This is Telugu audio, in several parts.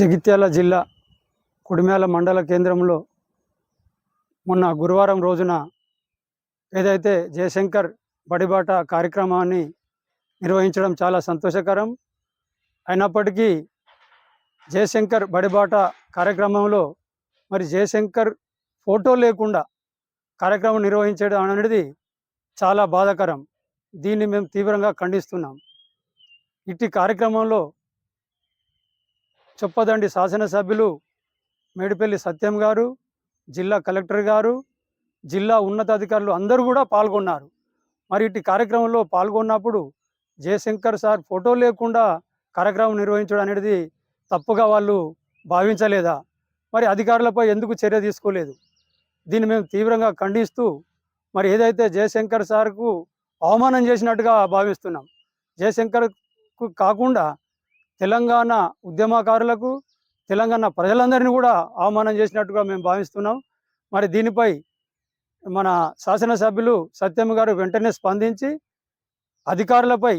జగిత్యాల జిల్లా కుడిమేల మండల కేంద్రంలో మొన్న గురువారం రోజున ఏదైతే జయశంకర్ బడిబాట కార్యక్రమాన్ని నిర్వహించడం చాలా సంతోషకరం. అయినప్పటికీ జయశంకర్ బడిబాట కార్యక్రమంలో మరి జయశంకర్ ఫోటో లేకుండా కార్యక్రమం నిర్వహించడం అనేది చాలా బాధాకరం. దీన్ని మేము తీవ్రంగా ఖండిస్తున్నాం. ఇట్టి కార్యక్రమంలో చొప్పదండి శాసనసభ్యులు మేడిపల్లి సత్యం గారు జిల్లా కలెక్టర్ గారు జిల్లా ఉన్నతాధికారులు అందరూ కూడా పాల్గొన్నారు. మరి ఇటు కార్యక్రమంలో పాల్గొన్నప్పుడు జయశంకర్ సార్ ఫోటో లేకుండా కార్యక్రమం నిర్వహించడం అనేది తప్పుగా వాళ్ళు భావించలేదా? మరి అధికారులపై ఎందుకు చర్య తీసుకోలేదు? దీన్ని మేము తీవ్రంగా ఖండిస్తూ మరి ఏదైతే జయశంకర్ సార్కు అవమానం చేసినట్టుగా భావిస్తున్నాం. జయశంకర్కు కాకుండా తెలంగాణ ఉద్యమకారులకు తెలంగాణ ప్రజలందరినీ కూడా అవమానం చేసినట్టుగా మేము భావిస్తున్నాం. మరి దీనిపై మన శాసనసభ్యులు సత్యం గారు వెంటనే స్పందించి అధికారులపై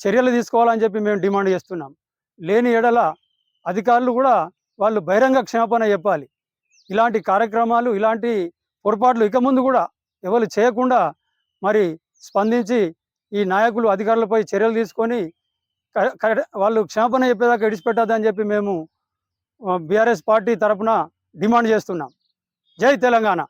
చర్యలు తీసుకోవాలని చెప్పి మేము డిమాండ్ చేస్తున్నాం. లేని ఎడల అధికారులు కూడా వాళ్ళు బహిరంగ క్షమాపణ చెప్పాలి. ఇలాంటి కార్యక్రమాలు ఇలాంటి పొరపాట్లు ఇక ముందు కూడా ఎవరు చేయకుండా మరి స్పందించి ఈ నాయకులు అధికారులపై చర్యలు తీసుకొని వాళ్ళు క్షమాపణ చెప్పేదాకా విడిచిపెట్టద్దని చెప్పి మేము బీఆర్ఎస్ పార్టీ తరఫున డిమాండ్ చేస్తున్నాం. జై తెలంగాణ.